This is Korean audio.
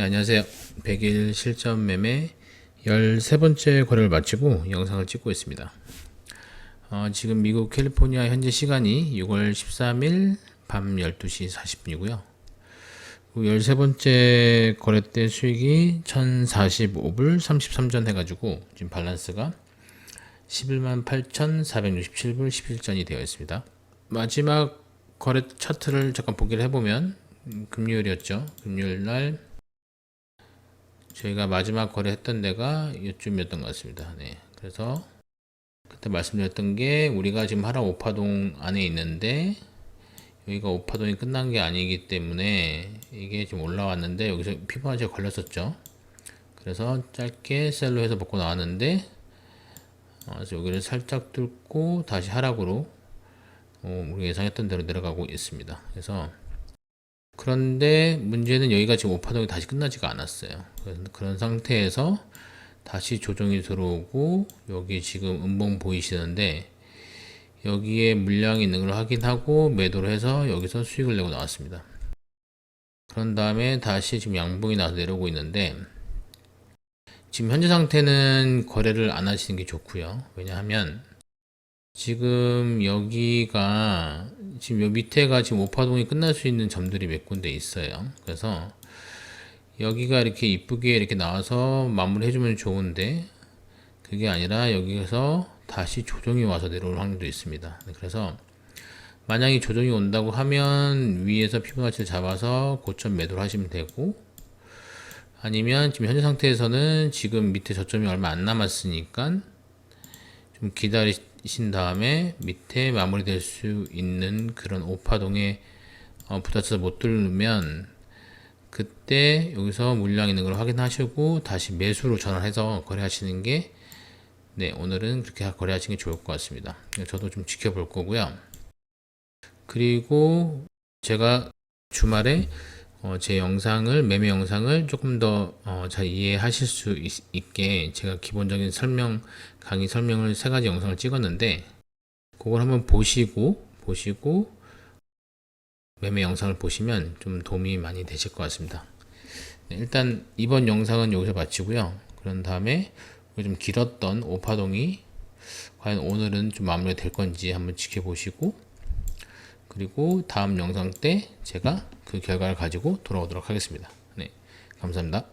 네, 안녕하세요. 100일 실전 매매 13번째 거래를 마치고 영상을 찍고 있습니다. 어, 지금 미국 캘리포니아 현재 시간이 6월 13일 밤 12시 40분이고요. 13번째 거래 때 수익이 1045불 33전 해가지고 지금 밸런스가 11만 8,467불 11전이 되어 있습니다. 마지막 거래 차트를 잠깐 보기를 해보면 음, 금요일이었죠. 금요일 날 저희가 마지막 거래했던 데가 이쯤이었던 것 같습니다. 네. 그래서 그때 말씀드렸던 게 우리가 지금 하락 오파동 안에 있는데 여기가 오파동이 끝난 게 아니기 때문에 이게 좀 올라왔는데 여기서 피부나치가 걸렸었죠. 그래서 짧게 셀로 해서 먹고 나왔는데 어, 그래서 여기를 살짝 뚫고 다시 하락으로 어, 우리가 예상했던 대로 내려가고 있습니다. 그래서 그런데 문제는 여기가 지금 오파동이 다시 끝나지가 않았어요. 그런 상태에서 다시 조정이 들어오고 여기 지금 음봉 보이시는데 여기에 물량이 있는 걸 확인하고 매도를 해서 여기서 수익을 내고 나왔습니다. 그런 다음에 다시 지금 양봉이 나서 내려오고 있는데 지금 현재 상태는 거래를 안 하시는 게 좋고요. 왜냐하면 지금 여기가 지금 요 밑에가 지금 오파동이 끝날 수 있는 점들이 몇 군데 있어요. 그래서 여기가 이렇게 이쁘게 이렇게 나와서 마무리 해주면 좋은데 그게 아니라 여기에서 다시 조정이 와서 내려올 확률도 있습니다. 네, 그래서 만약에 조정이 온다고 하면 위에서 피부가치를 잡아서 고점 매도를 하시면 되고 아니면 지금 현재 상태에서는 지금 밑에 저점이 얼마 안 남았으니까 좀 기다리 신 다음에 밑에 마무리될 수 있는 그런 오파동에 어, 부딪혀서 못 뚫으면 그때 여기서 물량 있는 걸 확인하시고 다시 매수로 전환해서 거래하시는 게 네, 오늘은 그렇게 거래하시는 게 좋을 것 같습니다. 저도 좀 지켜볼 거고요. 그리고 제가 주말에 어, 제 영상을 매매 영상을 조금 더 어, 잘 이해하실 수 있, 게 제가 기본적인 설명 강의 설명을 세 가지 영상을 찍었는데 그걸 한번 보시고 보시고 매매 영상을 보시면 좀 도움이 많이 되실 것 같습니다. 네, 일단 이번 영상은 여기서 마치고요. 그런 다음에 좀 길었던 오파동이 과연 오늘은 좀 마무리 될 건지 한번 지켜보시고 그리고 다음 영상 때 제가 그 결과를 가지고 돌아오도록 하겠습니다. 네, 감사합니다.